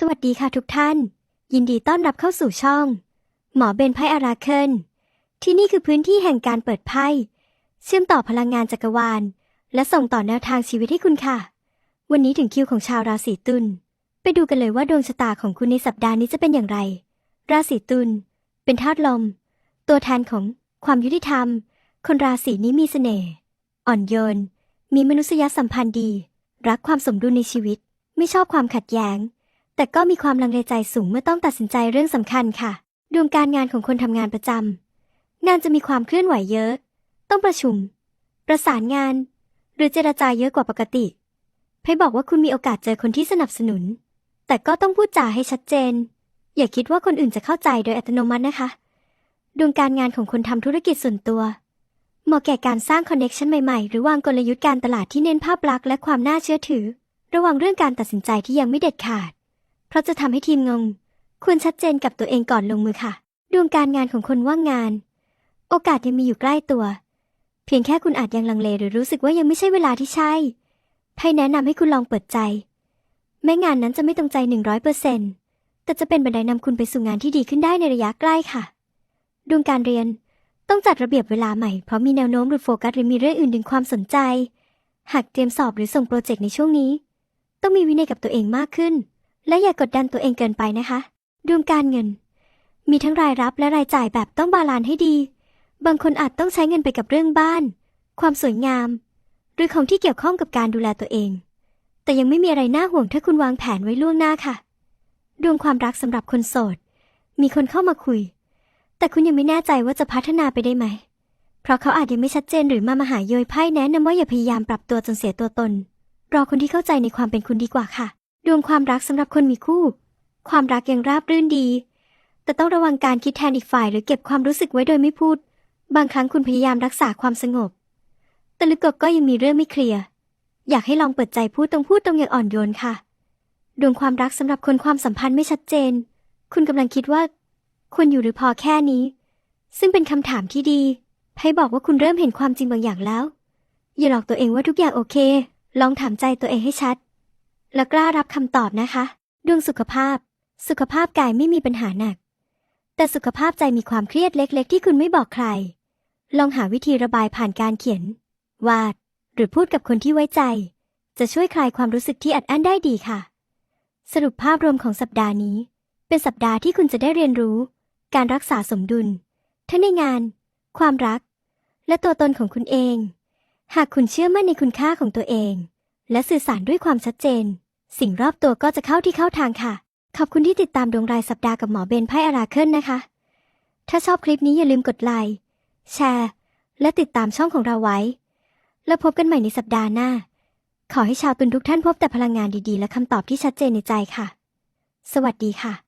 สวัสดีค่ะทุกท่าน ยินดีต้อนรับเข้าสู่ช่อง หมอเบนไพ่อาราเคิลที่นี่คือพื้นที่แห่งการเปิดไพ่เชื่อมต่อพลังงานจักรวาล และส่งต่อแนวทางชีวิตให้คุณค่ะ วันนี้ถึงคิวของชาวราศีตุลไปดูกันเลยว่าดวงชะตาของคุณในสัปดาห์นี้จะเป็นอย่างไร ราศีตุลเป็นธาตุลม ตัวแทนของความยุติธรรม คนราศีนี้มีเสน่ห์อ่อนโยน มีมนุษยสัมพันธ์ดี รักความสมดุลในชีวิต ไม่ชอบความขัดแย้ง แต่ก็มีความลังเลใจสูงเมื่อต้องตัดสินใจเรื่องสำคัญค่ะ ดวงการงานของคนทำงานประจำงานจะมีความเคลื่อนไหวเยอะ ต้องประชุม ประสานงาน หรือเจรจาเยอะกว่าปกติไพ่บอกว่าคุณมีโอกาสเจอคนที่สนับสนุน แต่ก็ต้องพูดจาให้ชัดเจน อย่าคิดว่าคนอื่นจะเข้าใจโดยอัตโนมัตินะคะ ดวงการงานของคนทำธุรกิจส่วนตัวเหมาะแก่การสร้างคอนเน็ชันใหม่ๆ หรือวางกลยุทธ์การตลาดที่เน้นภาพลักษณ์และความน่าเชื่อถือ ระวังเรื่องการตัดสินใจที่ยังไม่เด็ดขาด เพราะจะทำให้ทีมงง ควรชัดเจนกับตัวเองก่อนลงมือค่ะ ดวงการงานของคนว่างงาน โอกาสยังมีอยู่ใกล้ตัว เพียงแค่คุณอาจยังลังเลหรือรู้สึกว่ายังไม่ใช่เวลาที่ใช่ไพ่แนะนำให้คุณลองเปิดใจ แม้งานนั้นจะไม่ตรงใจหนึ่งร้อยเปอร์เซ็นต์แต่จะเป็นบันไดนำคุณไปสู่งานที่ดีขึ้นได้ในระยะใกล้ค่ะ ดวงการเรียนต้องจัดระเบียบเวลาใหม่ เพราะมีแนวโน้มหรือโฟกัสหรือมีเรื่องอื่นดึงความสนใจ หากเตรียมสอบหรือส่งโปรเจกต์ในช่วงนี้ ต้องมีวินัยกับตัวเองมากขึ้น และอย่ากกดดันตัวเองเกินไปนะคะดวงการเงิน มีทั้งรายรับและรายจ่ายแบบต้องบาลานซ์ให้ดี บางคนอาจต้องใช้เงินไปกับเรื่องบ้าน ความสวยงาม หรือของที่เกี่ยวข้องกับการดูแลตัวเอง แต่ยังไม่มีอะไรน่าห่วงถ้าคุณวางแผนไว้ล่วงหน้าค่ะ ดวงความรักสำหรับคนโสด มีคนเข้ามาคุย แต่คุณยังไม่แน่ใจว่าจะพัฒนาไปได้ไหม เพราะเขาอาจยังไม่ชัดเจนหรือมามาหาโยยไพ่แนะนำว่าอย่าพยายามปรับตัวจนเสียตัวตน รอคนที่เข้าใจในความเป็นคุณดีกว่าค่ะ ดวงความรักสำหรับคนมีคู่ ความรักยังราบรื่นดี แต่ต้องระวังการคิดแทนอีกฝ่ายหรือเก็บความรู้สึกไว้โดยไม่พูด บางครั้งคุณพยายามรักษาความสงบ แต่ลึกๆก็ยังมีเรื่องไม่เคลียร์ อยากให้ลองเปิดใจพูดตรงพูดตรงอย่างอ่อนโยนค่ะ ดวงความรักสำหรับคนความสัมพันธ์ไม่ชัดเจน คุณกำลังคิดว่าควรอยู่หรือพอแค่นี้ ซึ่งเป็นคำถามที่ดีไพ่บอกว่าคุณเริ่มเห็นความจริงบางอย่างแล้ว อย่าหลอกตัวเองว่าทุกอย่างโอเค ลองถามใจตัวเองให้ชัด และกล้ารับคำตอบนะคะ ดวงสุขภาพ สุขภาพกายไม่มีปัญหาหนัก แต่สุขภาพใจมีความเครียดเล็ก ๆ ที่คุณไม่บอกใคร ลองหาวิธีระบายผ่านการเขียน วาด หรือพูดกับคนที่ไว้ใจ จะช่วยคลายความรู้สึกที่อัดอั้นได้ดีค่ะ สรุปภาพรวมของสัปดาห์นี้ เป็นสัปดาห์ที่คุณจะได้เรียนรู้ การรักษาสมดุล ทั้งในงาน ความรัก และตัวตนของคุณเอง หากคุณเชื่อมั่นในคุณค่าของตัวเอง และสื่อสารด้วยความชัดเจน สิ่งรอบตัวก็จะเข้าที่เข้าทางค่ะ ขอบคุณที่ติดตามดวงรายสัปดาห์กับหมอเบนไพ่อาราเคิลนะคะ ถ้าชอบคลิปนี้อย่าลืมกดไลค์แชร์ และติดตามช่องของเราไว้ แล้วพบกันใหม่ในสัปดาห์หน้า ขอให้ชาวตุนทุกท่านพบแต่พลังงานดีๆ และคำตอบที่ชัดเจนในใจค่ะ สวัสดีค่ะ